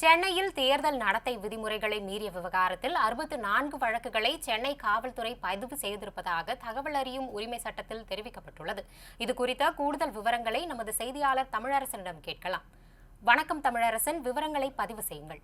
சென்னையில் தேர்தல் நடத்தை விதிமுறைகளை மீறிய விவகாரத்தில் அறுபத்து நான்கு வழக்குகளை சென்னை காவல்துறை பதிவு செய்திருப்பதாக தகவல் அறியும் உரிமை சட்டத்தில் தெரிவிக்கப்பட்டுள்ளது. இது குறித்த கூடுதல் விவரங்களை நமது செய்தியாளர் தமிழரசனிடம் கேட்கலாம். வணக்கம் தமிழரசன் விவரங்களை பதிவு செய்யுங்கள்.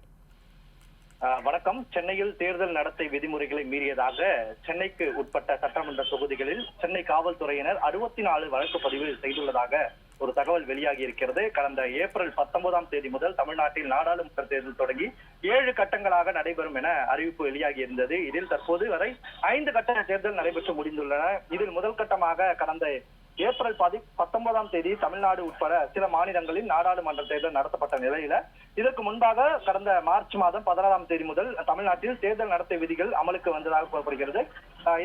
ஆஹ் வணக்கம். சென்னையில் தேர்தல் நடத்தை விதிமுறைகளை மீறியதாக சென்னைக்கு உட்பட்ட சட்டமன்ற தொகுதிகளில் சென்னை காவல்துறையினர் அறுபத்தி நாலு வழக்கு பதிவு செய்துள்ளதாக ஒரு தகவல் வெளியாகி இருக்கிறது. கடந்த ஏப்ரல் பத்தொன்பதாம் தேதி முதல் தமிழ்நாட்டில் நாடாளுமன்ற தேர்தல் தொடங்கி ஏழு கட்டங்களாக நடைபெறும் என அறிவிப்பு வெளியாகி இருந்தது. இதில் தற்போது வரை ஐந்து கட்ட தேர்தல் நடைபெற்று முடிந்துள்ளன. இதில் முதல் கட்டமாக கடந்த ஏப்ரல் பதி பத்தொன்பதாம் தேதி தமிழ்நாடு உட்பட சில மாநிலங்களில் நாடாளுமன்ற தேர்தல் நடத்தப்பட்ட நிலையில இதற்கு முன்பாக கடந்த மார்ச் மாதம் பதினாறாம் தேதி முதல் தமிழ்நாட்டில் தேர்தல் நடத்தை விதிகள் அமலுக்கு வந்ததாக கூறப்படுகிறது.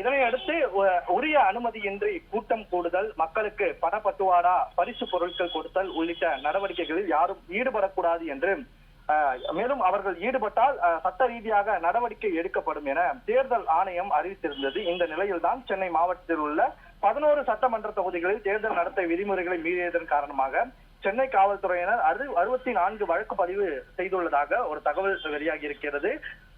இதனையடுத்து இதனை அடுத்து உரிய அனுமதியின்றி கூட்டம் கூடுதல் மக்களுக்கு பணப்பட்டுவாடா பரிசு பொருட்கள் கொடுத்தல் உள்ளிட்ட நடவடிக்கைகளில் யாரும் ஈடுபடக்கூடாது என்று மேலும் அவர்கள் ஈடுபட்டால் சட்ட ரீதியாக நடவடிக்கை எடுக்கப்படும் என தேர்தல் ஆணையம் அறிவித்திருந்தது. இந்த நிலையில்தான் சென்னை மாவட்டத்தில் உள்ள பதினோரு சட்டமன்ற தொகுதிகளில் தேர்தல் நடத்தை விதிமுறைகளை மீறியதன் காரணமாக சென்னை காவல்துறையினர் அறு அறுபத்தி நான்கு வழக்கு பதிவு செய்துள்ளதாக ஒரு தகவல் வெளியாகி இருக்கிறது.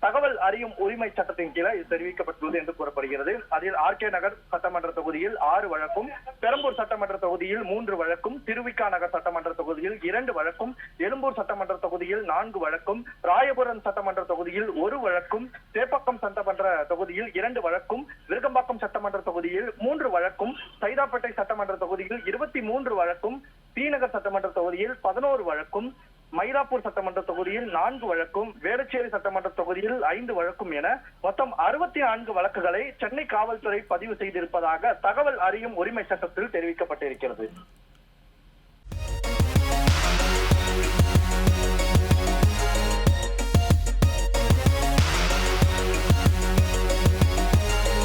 தகவல் அறியும் உரிமை சட்டத்தின் கீழே இது தெரிவிக்கப்பட்டுள்ளது என்று கூறப்படுகிறது. அதில் ஆர் கே நகர் சட்டமன்ற தொகுதியில் ஆறு வழக்கும் பெரம்பூர் சட்டமன்ற தொகுதியில் மூன்று வழக்கும் திருவிக்கா நகர் சட்டமன்ற தொகுதியில் இரண்டு வழக்கும் எழும்பூர் சட்டமன்ற தொகுதியில் நான்கு வழக்கும் ராயபுரம் சட்டமன்ற தொகுதியில் ஒரு வழக்கும் சேப்பக்கம் சட்டமன்ற தொகுதியில் இரண்டு வழக்கும் விருகம்பாக்கம் சட்டமன்ற தொகுதியில் மூன்று வழக்கும் சைதாப்பேட்டை சட்டமன்ற தொகுதியில் இருபத்தி மூன்று வழக்கும் தொகுதியில் பதினோரு வழக்கும் மயிலாப்பூர் சட்டமன்ற தொகுதியில் நான்கு வழக்கும் வேளச்சேரி சட்டமன்ற தொகுதியில் ஐந்து வழக்கும் என மொத்தம் அறுபத்தி நான்கு வழக்குகளை சென்னை காவல்துறை பதிவு செய்திருப்பதாக தகவல் அறியும் உரிமை சட்டத்தில் தெரிவிக்கப்பட்டிருக்கிறது.